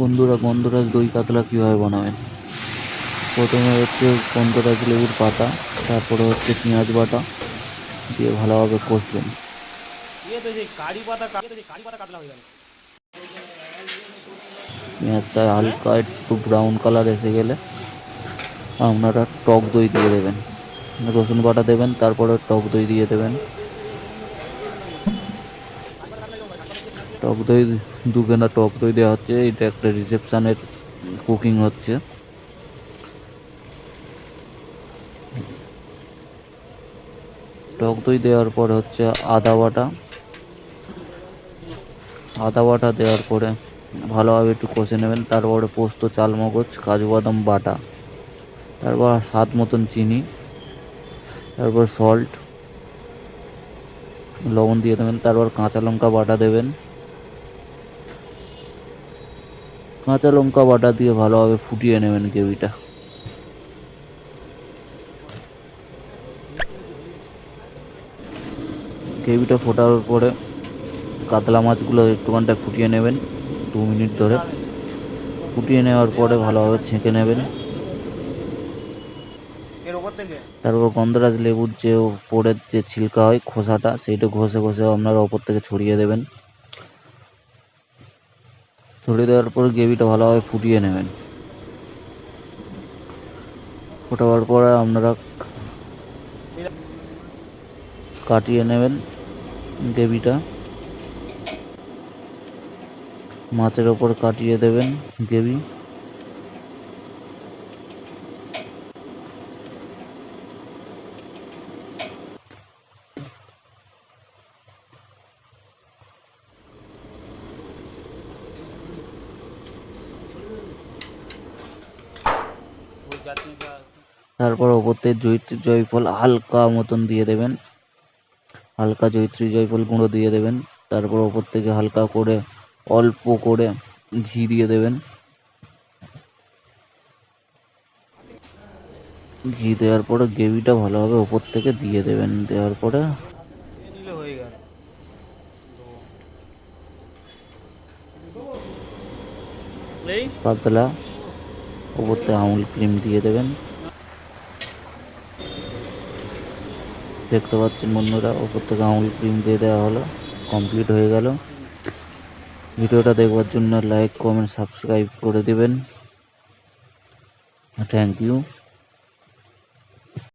বন্ধুরা গন্ধরাজ দই কাতলা কীভাবে বানাবেন? প্রথমে হচ্ছে গন্ধরাজ লেবুর পাতা তারপরে হচ্ছে পেঁয়াজ বাটা দিয়ে ভালোভাবে কষবেন। পেঁয়াজটা হালকা একটু ব্রাউন কালার এসে গেলে আপনারা টক দই দিয়ে দেবেন। রসুন বাটা দেবেন তারপরে টক দই দিয়ে দেবেন। টক দই দুখানা টক দই দেওয়া হচ্ছে। এটা একটা রিসেপশানের কুকিং হচ্ছে। টক দই দেওয়ার পরে হচ্ছে আদা বাটা। আদা বাটা দেওয়ার পরে ভালোভাবে একটু কষে নেবেন। তারপরে পোস্ত, চালমগজ, কাজু বাদাম, বাটা। তারপর স্বাদ মতন চিনি। তারপর সল্ট লবণ দিয়ে দেবেন। তারপর কাঁচা লঙ্কা বাটা দেবেন। কাঁচা লঙ্কা বাটা দিয়ে ভালোভাবে ফুটিয়ে নেবেন গ্রেভিটা। গ্রেভিটা ফোটার পরে কাতলা মাছগুলো একটুখানটা ফুটিয়ে নেবেন, দু মিনিট ধরে। ফুটিয়ে নেওয়ার পরে ভালোভাবে ছেঁকে নেবেন। তারপর গন্ধরাজ লেবুর যে ওপরের যে ছিলকা হয় খোসাটা, সেইটা ঘষে ঘষে আপনারা ওপর থেকে ছড়িয়ে দেবেন। ছড়িয়ে দেওয়ার পর গ্রেভিটা ভালোভাবে ফুটিয়ে নেবেন। ফোটাবার পরে আপনারা কাটিয়ে নেবেন গ্রেভিটা। মাছের ওপর কাটিয়ে দেবেন গ্রেভি। তারপর ওপর থেকে জয়িত্রী জয়ফল হালকা মতন দিয়ে দেবেন। হালকা জয়িত্রী জয়ফল গুঁড়ো দিয়ে দেবেন। তারপর ওপর থেকে হালকা করে অল্প করে ঘি দিয়ে দেবেন। ঘি দেওয়ার পরে গ্রেভিটা ভালোভাবে ওপর থেকে দিয়ে দেবেন। দেওয়ার পরে পাতলা ওপর থেকে আমুল ক্রিম দিয়ে দেবেন। দেখতে পাচ্ছেন বন্ধুরা ওপর থেকে আমুল ক্রিম দিয়ে দেওয়া হলো, কমপ্লিট হয়ে গেল। ভিডিওটা দেখবার জন্য লাইক, কমেন্ট, সাবস্ক্রাইব করে দেবেন। Thank you.